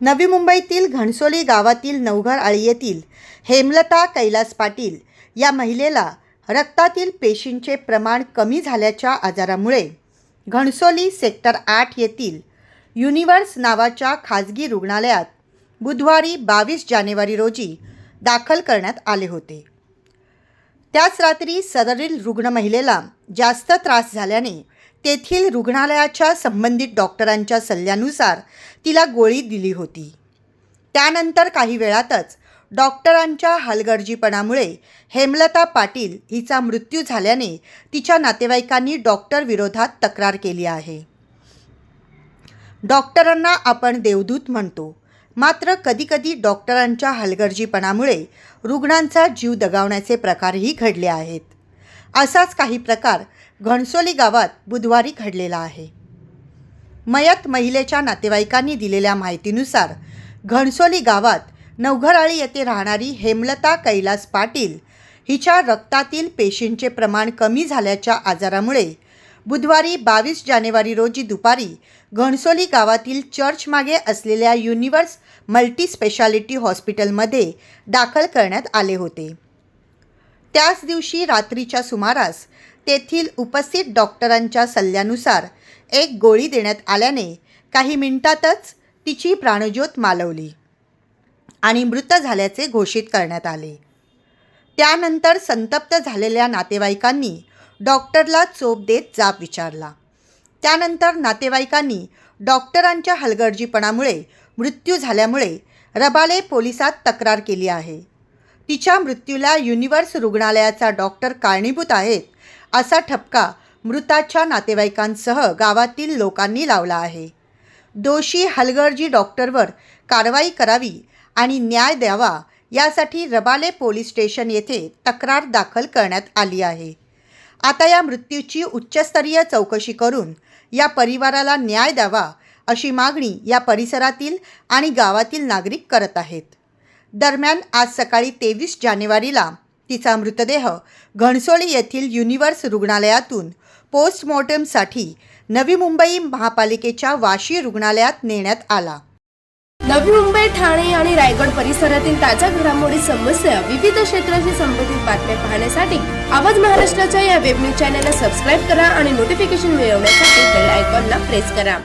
नवी मुंबईतील घणसोली गावातील नवघर आळी येथील हेमलता कैलास पाटील या महिलेला रक्तातील पेशींचे प्रमाण कमी झाल्याच्या आजारामुळे घणसोली सेक्टर आठ येथील युनिव्हर्स नावाच्या खाजगी रुग्णालयात बुधवारी बावीस जानेवारी रोजी दाखल करण्यात आले होते. त्याच रात्री सदरील रुग्ण महिलेला जास्त त्रास झाल्याने तेथील रुग्णालयाच्या संबंधित डॉक्टरांच्या सल्ल्यानुसार तिला गोळी दिली होती. त्यानंतर काही वेळातच डॉक्टरांच्या हलगर्जीपणामुळे हेमलता पाटील हिचा मृत्यू झाल्याने तिच्या नातेवाईकांनी डॉक्टर विरोधात तक्रार केली आहे. डॉक्टरांना आपण देवदूत म्हणतो. मात्र कधीकधी डॉक्टरांच्या हलगर्जीपणामुळे रुग्णांचा जीव दगावण्याचे प्रकारही घडले आहेत. असाच काही प्रकार घणसोली गावात बुधवारी घडलेला आहे. मयत महिलेच्या नातेवाईकांनी दिलेल्या माहितीनुसार घणसोली गावात नवघराळी येथे राहणारी हेमलता कैलास पाटील हिच्या रक्तातील पेशींचे प्रमाण कमी झाल्याच्या आजारामुळे बुधवारी बावीस जानेवारी रोजी दुपारी घणसोली गावातील चर्चमागे असलेल्या युनिव्हर्स मल्टीस्पेशालिटी हॉस्पिटलमध्ये दाखल करण्यात आले होते. त्याच दिवशी रात्रीच्या सुमारास तेथील उपस्थित डॉक्टरांच्या सल्ल्यानुसार एक गोळी देण्यात आल्याने काही मिनिटातच तिची प्राणज्योत मालवली आणि मृत झाल्याचे घोषित करण्यात आले. त्यानंतर संतप्त झालेल्या नातेवाईकांनी डॉक्टरला चोप देत जाब विचारला. त्यानंतर नातेवाईकांनी डॉक्टरांच्या हलगर्जीपणामुळे मृत्यू झाल्यामुळे रबाले पोलिसात तक्रार केली आहे. तिच्या मृत्यूला युनिव्हर्स रुग्णालयाचा डॉक्टर कारणीभूत आहेत असा ठपका मृताच्या नातेवाईकांसह गावातील लोकांनी लावला आहे. दोषी हलगर्जी डॉक्टरवर कारवाई करावी आणि न्याय द्यावा यासाठी रबाले पोलीस स्टेशन येथे तक्रार दाखल करण्यात आली आहे. आता या मृत्यूची उच्चस्तरीय चौकशी करून या परिवाराला न्याय द्यावा अशी मागणी या परिसरातील आणि गावातील नागरिक करत आहेत. दरम्यान आज सकाळी तेवीस जानेवारीला तिचा मृतदेह घणसोली येथील युनिव्हर्स रुग्णालयातून पोस्टमॉर्टमसाठी नवी मुंबई महापालिकेच्या वाशी रुग्णालयात नेण्यात आला. नवी मुंबई ठाणे आणि रायगड परिसरातील ताज्या घडामोडी समस्या विविध क्षेत्राशी संबंधित बातम्या पाहण्यासाठी आवाज महाराष्ट्राच्या या वेब न्यूज चॅनलला सबस्क्राईब करा आणि नोटिफिकेशन मिळवण्यासाठी बेल आयकॉनला प्रेस करा.